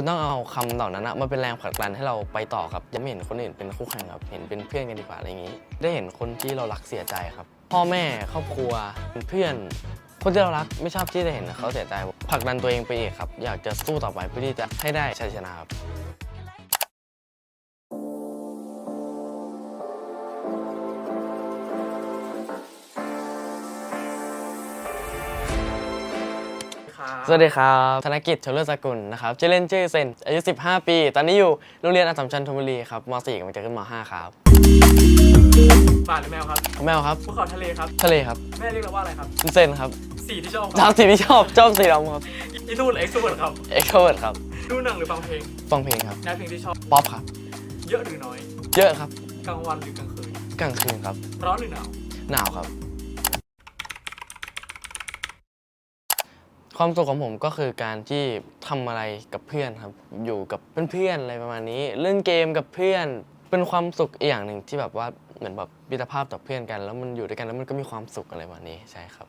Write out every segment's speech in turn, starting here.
คุณต้องเอาคำเหล่านั้นนะมาเป็นแรงผลักดันให้เราไปต่อครับอย่าไม่เห็นคนอื่นเป็นคู่แข่งครับ เห็นเป็นเพื่อนกันดีกว่าอะไรอย่างนี้ ได้เห็นคนที่เรารักเสียใจครับ พ่อแม่ครอบครัวเพื่อน คนที่เรารักไม่ชอบที่จะเห็นเขาเสียใจผลักดันตัวเองไปอีกครับ อยากจะสู้ต่อไปเพื่อที่จะให้ได้ชัยชนะครับ สวัสดีครับ ธนกิจชลเลิศสกุลนะครับชื่อเล่นชื่อเซน อายุ 15 ปี ตอนนี้อยู่โรงเรียนอัสสัมชัญธนบุรีครับม .4 กำลังจะขึ้นม .5 ครับป่าหรือแมวครับแมวครับ ภูเขาทะเลครับ ทะเลครับ แม่เรียกเราว่าอะไรครับ เซนครับสีที่ชอบคชอรับบสีที่ชอบชอบสีดำครับอีทูนเอ็กซ์ซูเวิร์ดครับ เอ็กโทรเวิร์ดครับ ดูหนังหรือฟังเพลงฟังเพลงครับ แนวเพลงที่ชอบ ป๊อปครับ เยอะหรือน้อย เยอะครับ กลางวันหรือกลางคืน กลางคืนครับ ร้อนหรือหนาว หนาวครับ ความสุขของผมก็คือการที่ทำอะไรกับเพื่อนครับ อยู่กับเพื่อนๆอะไรประมาณนี้ เล่นเกมกับเพื่อนเป็นความสุขอีกอย่างหนึ่งที่แบบว่าเหมือนแบบมิตรภาพต่อเพื่อนกัน แล้วมันอยู่ด้วยกันแล้วมันก็มีความสุขอะไรประมาณนี้ใช่ครับ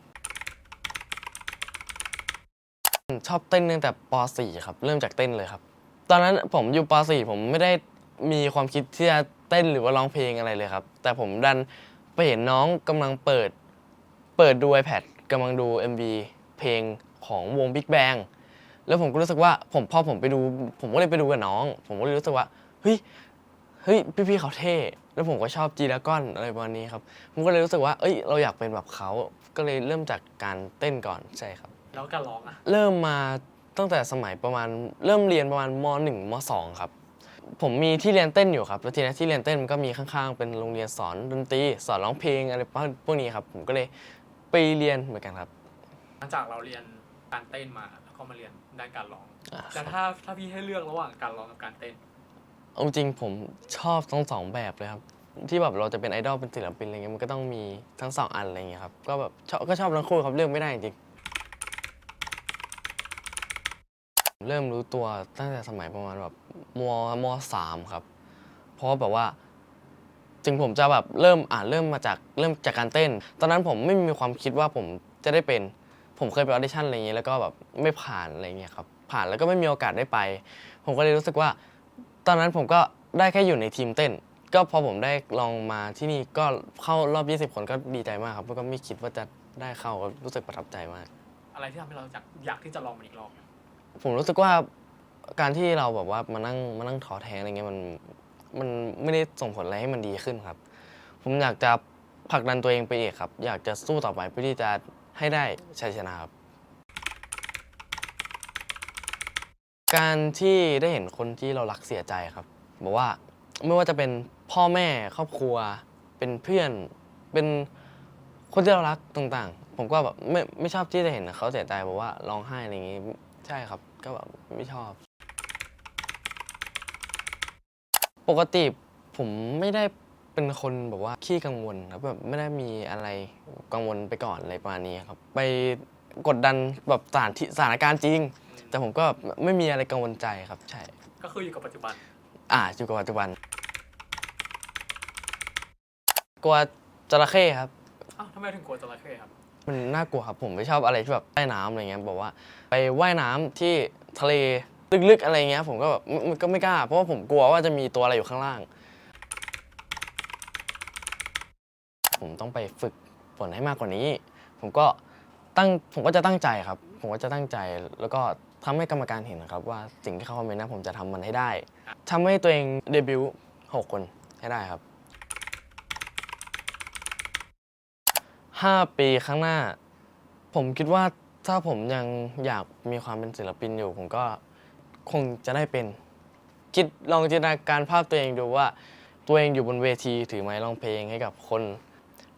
ชอบเต้นตั้งแต่ป .4 ครับ เริ่มจากเต้นเลยครับ ตอนนั้นผมอยู่ป .4 ผมไม่ได้มีความคิดที่จะเต้นหรือว่าร้องเพลงอะไรเลยครับ แต่ผมดันไปเห็นน้องกำลังเปิด เปิดดู iPad กำลังดู MV เพลง ของวง Big Bang แล้วผมก็รู้สึกว่าผมพอผมไปดู ผมก็เลยไปดูกับน้อง ผมก็เลยรู้สึกว่าเฮ้ยเฮ้ยพี่ๆเขาเท่แล้วผมก็ชอบจีดากอนอะไรประมาณนี้ครับผมก็เลยรู้สึกว่าเอ้ยเราอยากเป็นแบบเขาก็เลยเริ่มจากการเต้นก่อนใช่ครับ แล้วการร้องอะเริ่มมาตั้งแต่สมัยประมาณเริ่มเรียนประมาณม .1 ม .2 ครับผมมีที่เรียนเต้นอยู่ครับแล้วทีนี้ที่เรียนเต้นมันก็มีข้างๆ เป็นโรงเรียนสอนดนตรีสอนร้องเพลงอะไรพวกนี้ครับ ผมก็เลยไปเรียนเหมือนกันครับ หลังจากเราเรียน การเต้นมา แล้วก็มาเรียนด้านการร้องอ่าแต่ถ้าถ้าพี่ให้เลือกระหว่างการร้องกับการเต้น เอาจริงผมชอบทั้งสองแบบเลยครับ ที่แบบเราจะเป็นไอดอลเป็นศิลปินอะไรเงี้ยมันก็ต้องมีทั้งสองอันอะไรเงี้ยครับก็แบบชอบก็ชอบทั้งคู่ครับเลือกไม่ได้จริงๆเริ่มรู้ตัวตั้งแต่สมัยประมาณแบบมมสามครับ เพราะแบบว่า ถึงผมจะแบบเริ่มอ่านเริ่มมาจากเริ่มจากการเต้น ตอนนั้นผมไม่มีความคิดว่าผมจะได้เป็น ผมเคยไปออดิชั่นอะไรอย่างเงี้ยแล้วก็แบบไม่ผ่านอะไรเงี้ยครับผ่านแล้วก็ไม่มีโอกาสได้ไป ผมก็เลยรู้สึกว่า ตอนนั้นผมก็ได้แค่อยู่ในทีมเต้น ก็พอผมได้ลองมาที่นี่ก็เข้ารอบ 20 คนก็ดีใจมากครับแล้วก็ไม่คิดว่าจะได้เข้าก็รู้สึกประทับใจมาก อะไรที่ทำให้เราอยากอยากที่จะลองมันอีกรอบผมรู้สึกว่าการที่เราแบบว่ามานั่งมานั่งท้อแท้อะไรเงี้ยมันมันไม่ได้ส่งผลอะไรให้มันดีขึ้นครับ ผมอยากจะผลักดันตัวเองไปอีกครับ อยากจะสู้ต่อไปเพื่อที่จะ ให้ได้ชัยชนะครับ การที่ได้เห็นคนที่เรารักเสียใจครับบอกว่าไม่ว่าจะเป็นพ่อแม่ครอบครัว เป็นเพื่อน เป็นคนที่เรารักต่างๆ ผมก็แบบไม่ไม่ชอบที่จะเห็นเขาเสียใจบอกว่าร้องไห้อะไรอย่างงี้ใช่ครับ ก็แบบไม่ชอบ ปกติผมไม่ได้ เป็นคนแบบว่าขี้กังวลครับแบบไม่ได้มีอะไรกังวลไปก่อนอะไรประมาณนี้ครับ ไปกดดันแบบสถานที่สถานการณ์จริง แต่ผมก็ไม่มีอะไรกังวลใจครับใช่ ก็คืออยู่กับปัจจุบัน อ่าอยู่กับปัจจุบัน กลัวจระเข้ครับ อ้าวทำไมถึงกลัวจระเข้ครับมันน่ากลัวครับผมไม่ชอบอะไรที่แบบใต้น้ำอะไรเงี้ยบอกว่า ไปว่ายน้ำที่ทะเลลึกๆอะไรเงี้ยผมก็แบบมันก็ไม่กล้า เพราะว่าผมกลัวว่าจะมีตัวอะไรอยู่ข้างล่าง ผมต้องไปฝึกฝนให้มากกว่านี้ ผมก็ตั้งผมก็จะตั้งใจครับ ผมก็จะตั้งใจแล้วก็ทำให้กรรมการเห็นนะครับ ว่าสิ่งที่เขาคอมเมนต์นะผมจะทำมันให้ได้ทำให้ตัวเองเดบิวต์หกคนให้ได้ครับห้าปีข้างหน้า ผมคิดว่าถ้าผมยังอยากมีความเป็นศิลปินอยู่ ผมก็คงจะได้เป็น คิดลองจินตนาการภาพตัวเองดูว่า ตัวเองอยู่บนเวทีถือไม้ร้องเพลงให้กับคน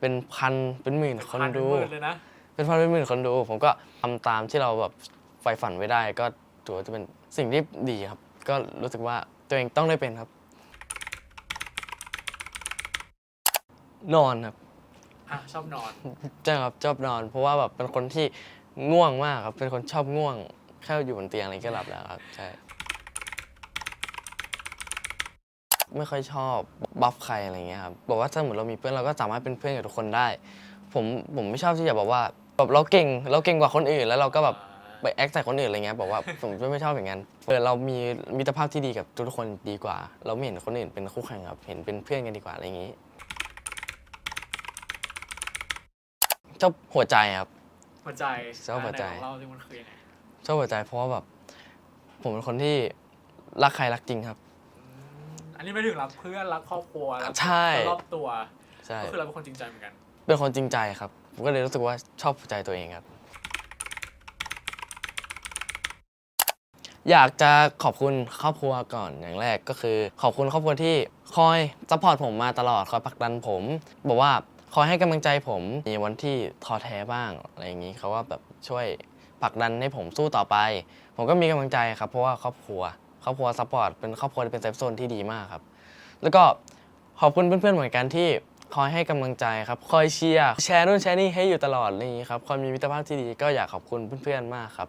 เป็นพันเป็นหมื่นคนพันเป็นดูหมื่นเลยนะเป็นพันเป็นหมื่นคนดู ผมก็ทำตามที่เราแบบใฝ่ฝันไว้ได้ ก็ถือว่าจะเป็นสิ่งที่ดีครับ ก็รู้สึกว่าตัวเองต้องได้เป็นครับ นอนครับ อะชอบนอน ใช่ครับชอบนอน เพราะว่าแบบเป็นคนที่ง่วงมากครับเป็นคนชอบง่วงแค่อยู่บนเตียงอะไรก็หลับแล้วครับใช่ ไม่ค่อยชอบบัฟใครอะไรเงี้ยครับบอกว่าถ้าเหมือนเรามีเพื่อนเราก็สามารถเป็นเพื่อนกับทุกคนได้ ผมผมไม่ชอบที่จะแบบว่าแบบเราเก่งเราเก่งกว่าคนอื่น แล้วเราก็แบบไปแอคใส่คนอื่นอะไรเงี้ยบอกว่าผมไม่ชอบอย่างนั้นเออเรามีมิตรภาพที่ดีกับทุกๆคนดีกว่า เราไม่เห็นคนอื่นเป็นคู่แข่งครับเห็นเป็นเพื่อนกันดีกว่าอะไรอย่างนี้ชอบหัวใจครับ หัวใจชอบหัวใจ ไหนของเราที่มันคือยังไงชอบหัวใจเพราะว่าแบบผมเป็นคนที่รักใครรักจริงครับ อืมอันนี้ไม่ถึงรักเพื่อนรักครอบครัวรักใช่ คนรอบตัว ใช่ ก็คือเราเป็นคนจริงใจเหมือนกัน เป็นคนจริงใจครับ ผมก็เลยรู้สึกว่าชอบหัวใจตัวเองครับ อยากจะขอบคุณครอบครัวก่อนอย่างแรกก็คือ ขอบคุณครอบครัวที่คอยซัพพอร์ตผมมาตลอดคอยผลักดันผม บอกว่าคอยให้กำลังใจผมมีวันที่ท้อแท้บ้างอะไรอย่างนี้เขาว่าแบบช่วยผลักดันให้ผมสู้ต่อไป ผมก็มีกำลังใจครับ เพราะว่าครอบครัว ครอบครัวซัพพอร์ตเป็นครอบครัวที่เป็นเซฟโซนที่ดีมากครับ แล้วก็ขอบคุณเพื่อนๆเหมือนกันที่คอยให้กำลังใจครับ คอยเชียร์แชร์นู่นแชร์นี่ให้อยู่ตลอดอะไรอย่างนี้ครับคอยมีมิตรภาพที่ดีก็อยากขอบคุณเพื่อนๆมากครับ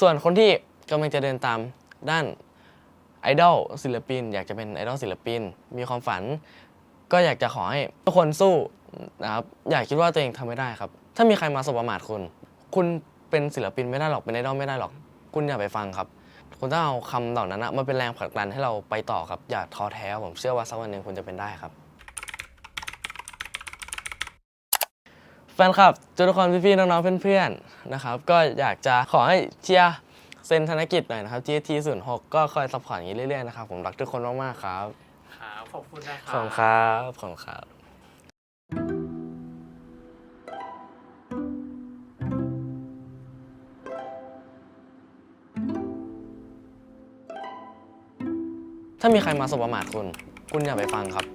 ส่วนคนที่กำลังจะเดินตามด้านไอดอลศิลปิน อยากจะเป็นไอดอลศิลปิน มีความฝัน ก็อยากจะขอให้ทุกคนสู้นะครับอยากคิดว่าตัวเองทำไม่ได้ครับ ถ้ามีใครมาสบประมาทคุณ คุณเป็นศิลปินไม่ได้หรอกเป็นไอดอลไม่ได้หรอก คุณอย่าไปฟังครับ คุณต้องเอาคำเหล่านั้นนะมาเป็นแรงผลักดันให้เราไปต่อครับ อย่าท้อแท้ครับผมเชื่อว่าสักวันหนึ่งคุณจะเป็นได้ครับ แฟนคลับทุกคนพี่ๆน้องๆเพื่อนๆนะครับ ก็อยากจะขอให้เชียร์เซนธนกิจหน่อยนะครับ GT 0 6ก็คอยซัพพอร์ตอย่างนี้เรื่อยๆนะครับผมรักทุกคนมากๆครับ ครับขอบคุณนะคขรัอบคุณครับขอบคุณครับ ถ้ามีใครมาสบประมาทคุณ คุณอย่าไปฟังครับ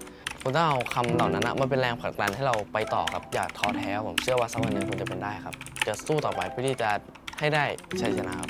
คุณต้องเอาคำเหล่านั้นนะมาเป็นแรงผลักดันให้เราไปต่อครับ อย่าท้อแท้ผมเชื่อว่าสักวันหนึ่งคุณจะเป็นได้ครับ จะสู้ต่อไปเพื่อที่จะให้ได้ชัยชนะครับ